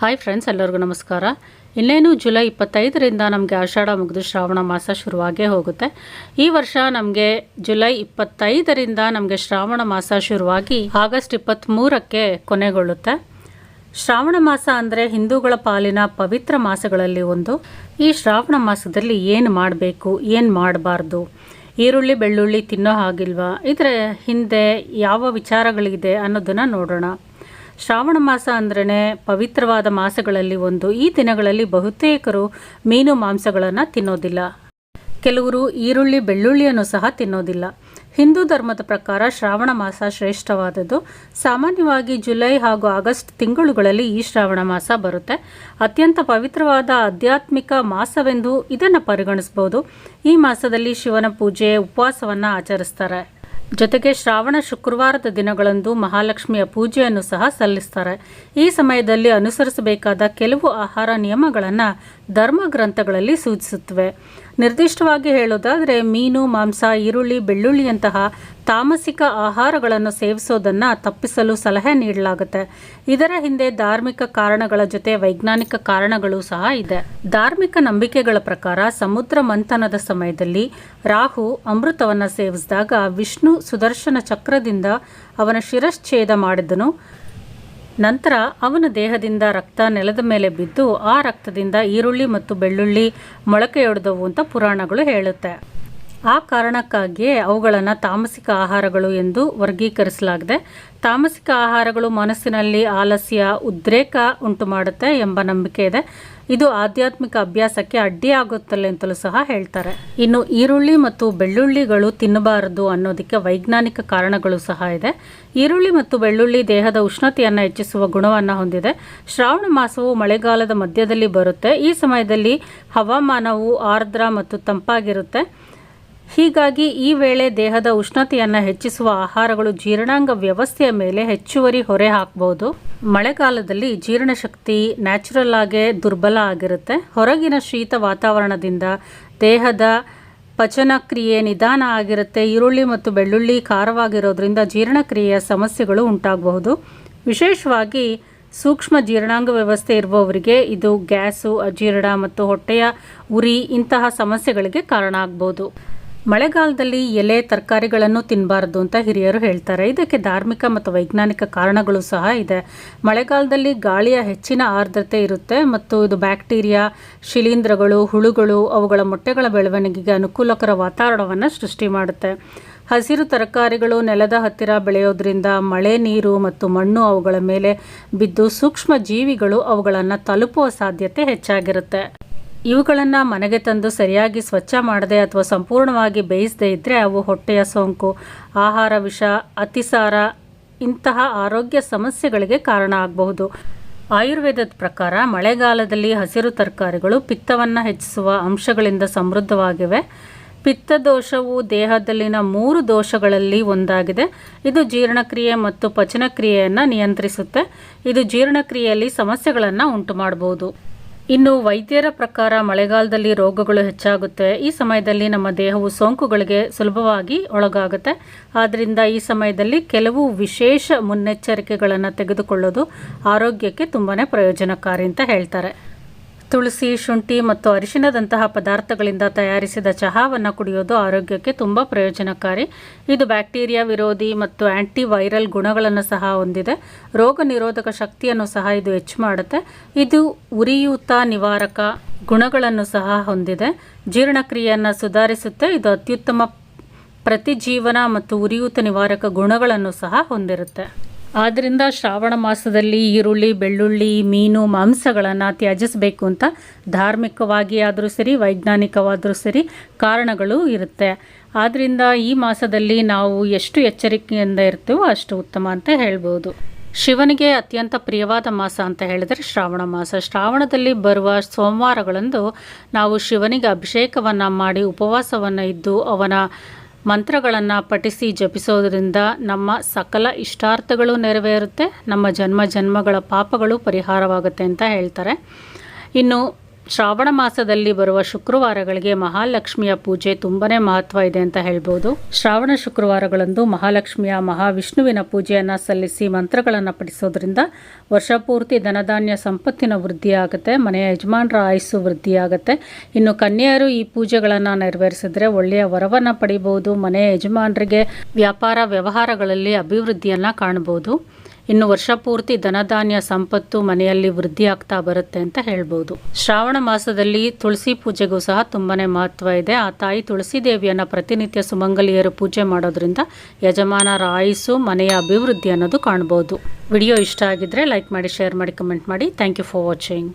Hi friends ಎಲ್ಲರಿಗೂ ನಮಸ್ಕಾರ. ಇನ್ನೇನು ಜುಲೈ ಇಪ್ಪತ್ತೈದರಿಂದ ನಮಗೆ ಆಷಾಢ ಮುಗಿದು ಶ್ರಾವಣ ಮಾಸ ಶುರುವಾಗೇ ಹೋಗುತ್ತೆ. ಈ ವರ್ಷ ನಮಗೆ ಜುಲೈ ಇಪ್ಪತ್ತೈದರಿಂದ ನಮಗೆ ಶ್ರಾವಣ ಮಾಸ ಶುರುವಾಗಿ ಆಗಸ್ಟ್ ಇಪ್ಪತ್ತ್ಮೂರಕ್ಕೆ ಕೊನೆಗೊಳ್ಳುತ್ತೆ. ಶ್ರಾವಣ ಮಾಸ ಅಂದರೆ ಹಿಂದೂಗಳ ಪಾಲಿನ ಪವಿತ್ರ ಮಾಸಗಳಲ್ಲಿ ಒಂದು. ಈ ಶ್ರಾವಣ ಮಾಸದಲ್ಲಿ ಏನು ಮಾಡಬೇಕು, ಏನು ಮಾಡಬಾರ್ದು? ಈರುಳ್ಳಿ, ಬೆಳ್ಳುಳ್ಳಿ ತಿನ್ನೋ ಹಾಗಿಲ್ವಾ? ಇದರ ಹಿಂದೆ ಯಾವ ವಿಚಾರಗಳಿದೆ ಅನ್ನೋದನ್ನು ನೋಡೋಣ. ಶ್ರಾವಣ ಮಾಸ ಅಂದ್ರೇ ಪವಿತ್ರವಾದ ಮಾಸಗಳಲ್ಲಿ ಒಂದು. ಈ ದಿನಗಳಲ್ಲಿ ಬಹುತೇಕರು ಮೀನು ಮಾಂಸಗಳನ್ನು ತಿನ್ನೋದಿಲ್ಲ. ಕೆಲವರು ಈರುಳ್ಳಿ, ಬೆಳ್ಳುಳ್ಳಿಯನ್ನು ಸಹ ತಿನ್ನೋದಿಲ್ಲ. ಹಿಂದೂ ಧರ್ಮದ ಪ್ರಕಾರ ಶ್ರಾವಣ ಮಾಸ ಶ್ರೇಷ್ಠವಾದದ್ದು. ಸಾಮಾನ್ಯವಾಗಿ ಜುಲೈ ಹಾಗೂ ಆಗಸ್ಟ್ ತಿಂಗಳುಗಳಲ್ಲಿ ಈ ಶ್ರಾವಣ ಮಾಸ ಬರುತ್ತೆ. ಅತ್ಯಂತ ಪವಿತ್ರವಾದ ಆಧ್ಯಾತ್ಮಿಕ ಮಾಸವೆಂದು ಇದನ್ನು ಪರಿಗಣಿಸಬಹುದು ಈ ಮಾಸದಲ್ಲಿ ಶಿವನ ಪೂಜೆ, ಉಪವಾಸವನ್ನು ಆಚರಿಸ್ತಾರೆ. ಜೊತೆಗೆ ಶ್ರಾವಣ ಶುಕ್ರವಾರದ ದಿನಗಳಂದು ಮಹಾಲಕ್ಷ್ಮಿಯ ಪೂಜೆಯನ್ನು ಸಹ ಸಲ್ಲಿಸ್ತಾರೆ. ಈ ಸಮಯದಲ್ಲಿ ಅನುಸರಿಸಬೇಕಾದ ಕೆಲವು ಆಹಾರ ನಿಯಮಗಳನ್ನು ಧರ್ಮ ಗ್ರಂಥಗಳಲ್ಲಿ ಸೂಚಿಸುತ್ತವೆ. ನಿರ್ದಿಷ್ಟವಾಗಿ ಹೇಳೋದಾದರೆ ಮೀನು, ಮಾಂಸ, ಈರುಳ್ಳಿ, ಬೆಳ್ಳುಳ್ಳಿಯಂತಹ ತಾಮಸಿಕ ಆಹಾರಗಳನ್ನು ಸೇವಿಸೋದನ್ನು ತಪ್ಪಿಸಲು ಸಲಹೆ ನೀಡಲಾಗುತ್ತೆ. ಇದರ ಹಿಂದೆ ಧಾರ್ಮಿಕ ಕಾರಣಗಳ ಜೊತೆ ವೈಜ್ಞಾನಿಕ ಕಾರಣಗಳು ಸಹ ಇದೆ. ಧಾರ್ಮಿಕ ನಂಬಿಕೆಗಳ ಪ್ರಕಾರ ಸಮುದ್ರ ಮಂಥನದ ಸಮಯದಲ್ಲಿ ರಾಹು ಅಮೃತವನ್ನು ಸೇವಿಸಿದಾಗ ವಿಷ್ಣು ಸುದರ್ಶನ ಚಕ್ರದಿಂದ ಅವನ ಶಿರಶ್ಛೇದ ಮಾಡಿದನು. ನಂತರ ಅವನ ದೇಹದಿಂದ ರಕ್ತ ನೆಲದ ಮೇಲೆ ಬಿದ್ದು ಆ ರಕ್ತದಿಂದ ಈರುಳ್ಳಿ ಮತ್ತು ಬೆಳ್ಳುಳ್ಳಿ ಮೊಳಕೆಯೊಡೆದವು ಅಂತ ಪುರಾಣಗಳು ಹೇಳುತ್ತೆ. ಆ ಕಾರಣಕ್ಕಾಗಿಯೇ ಅವುಗಳನ್ನು ತಾಮಸಿಕ ಆಹಾರಗಳು ಎಂದು ವರ್ಗೀಕರಿಸಲಾಗಿದೆ. ತಾಮಸಿಕ ಆಹಾರಗಳು ಮನಸ್ಸಿನಲ್ಲಿ ಆಲಸ್ಯ, ಉದ್ರೇಕ ಉಂಟು ಮಾಡುತ್ತೆ ಎಂಬ ನಂಬಿಕೆ ಇದೆ. ಇದು ಆಧ್ಯಾತ್ಮಿಕ ಅಭ್ಯಾಸಕ್ಕೆ ಅಡ್ಡಿಯಾಗುತ್ತಲ್ಲ ಅಂತಲೂ ಸಹ ಹೇಳ್ತಾರೆ. ಇನ್ನು ಈರುಳ್ಳಿ ಮತ್ತು ಬೆಳ್ಳುಳ್ಳಿಗಳು ತಿನ್ನಬಾರದು ಅನ್ನೋದಕ್ಕೆ ವೈಜ್ಞಾನಿಕ ಕಾರಣಗಳು ಸಹ ಇದೆ. ಈರುಳ್ಳಿ ಮತ್ತು ಬೆಳ್ಳುಳ್ಳಿ ದೇಹದ ಉಷ್ಣತೆಯನ್ನು ಹೆಚ್ಚಿಸುವ ಗುಣವನ್ನು ಹೊಂದಿದೆ. ಶ್ರಾವಣ ಮಾಸವು ಮಳೆಗಾಲದ ಮಧ್ಯದಲ್ಲಿ ಬರುತ್ತೆ. ಈ ಸಮಯದಲ್ಲಿ ಹವಾಮಾನವು ಆರ್ದ್ರ ಮತ್ತು ತಂಪಾಗಿರುತ್ತೆ. ಹೀಗಾಗಿ ಈ ವೇಳೆ ದೇಹದ ಉಷ್ಣತೆಯನ್ನು ಹೆಚ್ಚಿಸುವ ಆಹಾರಗಳು ಜೀರ್ಣಾಂಗ ವ್ಯವಸ್ಥೆಯ ಮೇಲೆ ಹೆಚ್ಚುವರಿ ಹೊರೆ ಹಾಕಬಹುದು ಮಳೆಗಾಲದಲ್ಲಿ ಜೀರ್ಣಶಕ್ತಿ ನ್ಯಾಚುರಲ್ ಆಗೇ ದುರ್ಬಲ ಆಗಿರುತ್ತೆ. ಹೊರಗಿನ ಶೀತ ವಾತಾವರಣದಿಂದ ದೇಹದ ಪಚನ ಕ್ರಿಯೆ ನಿಧಾನ ಆಗಿರುತ್ತೆ. ಈರುಳ್ಳಿ ಮತ್ತು ಬೆಳ್ಳುಳ್ಳಿ ಖಾರವಾಗಿರೋದ್ರಿಂದ ಜೀರ್ಣಕ್ರಿಯೆಯ ಸಮಸ್ಯೆಗಳು ಉಂಟಾಗಬಹುದು. ವಿಶೇಷವಾಗಿ ಸೂಕ್ಷ್ಮ ಜೀರ್ಣಾಂಗ ವ್ಯವಸ್ಥೆ ಇರುವವರಿಗೆ ಇದು ಗ್ಯಾಸು, ಅಜೀರ್ಣ ಮತ್ತು ಹೊಟ್ಟೆಯ ಉರಿ ಇಂತಹ ಸಮಸ್ಯೆಗಳಿಗೆ ಕಾರಣ ಆಗ್ಬೋದು. ಮಳೆಗಾಲದಲ್ಲಿ ಎಲೆ, ತರಕಾರಿಗಳನ್ನು ತಿನ್ನಬಾರ್ದು ಅಂತ ಹಿರಿಯರು ಹೇಳ್ತಾರೆ. ಇದಕ್ಕೆ ಧಾರ್ಮಿಕ ಮತ್ತು ವೈಜ್ಞಾನಿಕ ಕಾರಣಗಳು ಸಹ ಇದೆ. ಮಳೆಗಾಲದಲ್ಲಿ ಗಾಳಿಯ ಹೆಚ್ಚಿನ ಆರ್ದ್ರತೆ ಇರುತ್ತೆ ಮತ್ತು ಇದು ಬ್ಯಾಕ್ಟೀರಿಯಾ, ಶಿಲೀಂಧ್ರಗಳು, ಹುಳುಗಳು, ಅವುಗಳ ಮೊಟ್ಟೆಗಳ ಬೆಳವಣಿಗೆಗೆ ಅನುಕೂಲಕರ ವಾತಾವರಣವನ್ನು ಸೃಷ್ಟಿ ಮಾಡುತ್ತೆ. ಹಸಿರು ತರಕಾರಿಗಳು ನೆಲದ ಹತ್ತಿರ ಬೆಳೆಯೋದ್ರಿಂದ ಮಳೆ, ನೀರು ಮತ್ತು ಮಣ್ಣು ಅವುಗಳ ಮೇಲೆ ಬಿದ್ದು ಸೂಕ್ಷ್ಮ ಜೀವಿಗಳು ಅವುಗಳನ್ನು ತಲುಪುವ ಸಾಧ್ಯತೆ ಹೆಚ್ಚಾಗಿರುತ್ತೆ. ಇವುಗಳನ್ನು ಮನೆಗೆ ತಂದು ಸರಿಯಾಗಿ ಸ್ವಚ್ಛ ಮಾಡದೆ ಅಥವಾ ಸಂಪೂರ್ಣವಾಗಿ ಬೇಯಿಸದೇ ಇದ್ದರೆ ಅವು ಹೊಟ್ಟೆಯ ಸೋಂಕು, ಆಹಾರ ವಿಷ, ಅತಿಸಾರ, ಇಂತಹ ಆರೋಗ್ಯ ಸಮಸ್ಯೆಗಳಿಗೆ ಕಾರಣ ಆಗಬಹುದು. ಆಯುರ್ವೇದದ ಪ್ರಕಾರ ಮಳೆಗಾಲದಲ್ಲಿ ಹಸಿರು ತರಕಾರಿಗಳು ಪಿತ್ತವನ್ನು ಹೆಚ್ಚಿಸುವ ಅಂಶಗಳಿಂದ ಸಮೃದ್ಧವಾಗಿವೆ. ಪಿತ್ತ ದೋಷವು ದೇಹದಲ್ಲಿನ ಮೂರು ದೋಷಗಳಲ್ಲಿ ಒಂದಾಗಿದೆ. ಇದು ಜೀರ್ಣಕ್ರಿಯೆ ಮತ್ತು ಪಚನಕ್ರಿಯೆಯನ್ನು ನಿಯಂತ್ರಿಸುತ್ತೆ. ಇದು ಜೀರ್ಣಕ್ರಿಯೆಯಲ್ಲಿ ಸಮಸ್ಯೆಗಳನ್ನು ಉಂಟು ಮಾಡಬಹುದು ಇನ್ನು ವೈದ್ಯರ ಪ್ರಕಾರ ಮಳೆಗಾಲದಲ್ಲಿ ರೋಗಗಳು ಹೆಚ್ಚಾಗುತ್ತೆ. ಈ ಸಮಯದಲ್ಲಿ ನಮ್ಮ ದೇಹವು ಸೋಂಕುಗಳಿಗೆ ಸುಲಭವಾಗಿ ಒಳಗಾಗುತ್ತೆ. ಆದ್ದರಿಂದ ಈ ಸಮಯದಲ್ಲಿ ಕೆಲವು ವಿಶೇಷ ಮುನ್ನೆಚ್ಚರಿಕೆಗಳನ್ನು ತೆಗೆದುಕೊಳ್ಳೋದು ಆರೋಗ್ಯಕ್ಕೆ ತುಂಬಾ ಪ್ರಯೋಜನಕಾರಿ ಅಂತ ಹೇಳ್ತಾರೆ. ತುಳಸಿ, ಶುಂಠಿ ಮತ್ತು ಅರಿಶಿನದಂತಹ ಪದಾರ್ಥಗಳಿಂದ ತಯಾರಿಸಿದ ಚಹಾವನ್ನು ಕುಡಿಯೋದು ಆರೋಗ್ಯಕ್ಕೆ ತುಂಬ ಪ್ರಯೋಜನಕಾರಿ. ಇದು ಬ್ಯಾಕ್ಟೀರಿಯಾ ವಿರೋಧಿ ಮತ್ತು ಆ್ಯಂಟಿ ವೈರಲ್ ಗುಣಗಳನ್ನು ಸಹ ಹೊಂದಿದೆ. ರೋಗ ನಿರೋಧಕ ಶಕ್ತಿಯನ್ನು ಸಹ ಇದು ಹೆಚ್ಚು ಮಾಡುತ್ತೆ. ಇದು ಉರಿಯೂತ ನಿವಾರಕ ಗುಣಗಳನ್ನು ಸಹ ಹೊಂದಿದೆ. ಜೀರ್ಣಕ್ರಿಯೆಯನ್ನು ಸುಧಾರಿಸುತ್ತೆ. ಇದು ಅತ್ಯುತ್ತಮ ಪ್ರತಿಜೀವನ ಮತ್ತು ಉರಿಯೂತ ನಿವಾರಕ ಗುಣಗಳನ್ನು ಸಹ ಹೊಂದಿರುತ್ತೆ. ಆದ್ದರಿಂದ ಶ್ರಾವಣ ಮಾಸದಲ್ಲಿ ಈರುಳ್ಳಿ, ಬೆಳ್ಳುಳ್ಳಿ, ಮೀನು, ಮಾಂಸಗಳನ್ನು ತ್ಯಜಿಸಬೇಕು ಅಂತ ಧಾರ್ಮಿಕವಾಗಿ ಆದರೂ ಸರಿ, ವೈಜ್ಞಾನಿಕವಾದರೂ ಸರಿ ಕಾರಣಗಳು ಇರುತ್ತೆ. ಆದ್ದರಿಂದ ಈ ಮಾಸದಲ್ಲಿ ನಾವು ಎಷ್ಟು ಎಚ್ಚರಿಕೆಯಿಂದ ಇರ್ತೀವೋ ಅಷ್ಟು ಉತ್ತಮ ಅಂತ ಹೇಳ್ಬೋದು. ಶಿವನಿಗೆ ಅತ್ಯಂತ ಪ್ರಿಯವಾದ ಮಾಸ ಅಂತ ಹೇಳಿದರೆ ಶ್ರಾವಣ ಮಾಸ. ಶ್ರಾವಣದಲ್ಲಿ ಬರುವ ಸೋಮವಾರಗಳಂದು ನಾವು ಶಿವನಿಗೆ ಅಭಿಷೇಕವನ್ನು ಮಾಡಿ, ಉಪವಾಸವನ್ನು ಇದ್ದು ಅವನ ಮಂತ್ರಗಳನ್ನು ಪಠಿಸಿ ಜಪಿಸೋದರಿಂದ ನಮ್ಮ ಸಕಲ ಇಷ್ಟಾರ್ಥಗಳು ನೆರವೇರುತ್ತೆ, ನಮ್ಮ ಜನ್ಮ ಜನ್ಮಗಳ ಪಾಪಗಳು ಪರಿಹಾರವಾಗುತ್ತೆ ಅಂತ ಹೇಳ್ತಾರೆ. ಇನ್ನು ಶ್ರಾವಣ ಮಾಸದಲ್ಲಿ ಬರುವ ಶುಕ್ರವಾರಗಳಿಗೆ ಮಹಾಲಕ್ಷ್ಮಿಯ ಪೂಜೆ ತುಂಬನೇ ಮಹತ್ವ ಇದೆ ಅಂತ ಹೇಳ್ಬೋದು. ಶ್ರಾವಣ ಶುಕ್ರವಾರಗಳಂದು ಮಹಾಲಕ್ಷ್ಮಿಯ ಮಹಾವಿಷ್ಣುವಿನ ಪೂಜೆಯನ್ನು ಸಲ್ಲಿಸಿ ಮಂತ್ರಗಳನ್ನು ಪಠಿಸೋದ್ರಿಂದ ವರ್ಷಪೂರ್ತಿ ಧನಧಾನ್ಯ ಸಂಪತ್ತಿನ ವೃದ್ಧಿಯಾಗುತ್ತೆ, ಮನೆಯ ಯಜಮಾನರ ಆಯಸ್ಸು ವೃದ್ಧಿಯಾಗುತ್ತೆ. ಇನ್ನು ಕನ್ಯೆಯರು ಈ ಪೂಜೆಗಳನ್ನು ನೆರವೇರಿಸಿದ್ರೆ ಒಳ್ಳೆಯ ವರವನ್ನು ಪಡಿಬಹುದು ಮನೆಯ ಯಜಮಾನರಿಗೆ ವ್ಯಾಪಾರ ವ್ಯವಹಾರಗಳಲ್ಲಿ ಅಭಿವೃದ್ಧಿಯನ್ನು ಕಾಣಬಹುದು ಇನ್ನು ವರ್ಷ ಪೂರ್ತಿ ಧನಧಾನ್ಯ ಸಂಪತ್ತು ಮನೆಯಲ್ಲಿ ವೃದ್ಧಿ ಆಗ್ತಾ ಬರುತ್ತೆ ಅಂತ ಹೇಳ್ಬೋದು. ಶ್ರಾವಣ ಮಾಸದಲ್ಲಿ ತುಳಸಿ ಪೂಜೆಗೂ ಸಹ ತುಂಬಾನೇ ಮಹತ್ವ ಇದೆ. ಆ ತಾಯಿ ತುಳಸಿ ದೇವಿಯನ್ನ ಪ್ರತಿನಿತ್ಯ ಸುಮಂಗಲಿಯರು ಪೂಜೆ ಮಾಡೋದ್ರಿಂದ ಯಜಮಾನರ ಆಯುಸ್ಸು ಮನೆಯ ಅಭಿವೃದ್ಧಿ ಅನ್ನೋದು ಕಾಣ್ಬೋದು. ವಿಡಿಯೋ ಇಷ್ಟ ಆಗಿದ್ರೆ ಲೈಕ್ ಮಾಡಿ, ಶೇರ್ ಮಾಡಿ, ಕಮೆಂಟ್ ಮಾಡಿ. Thank you for watching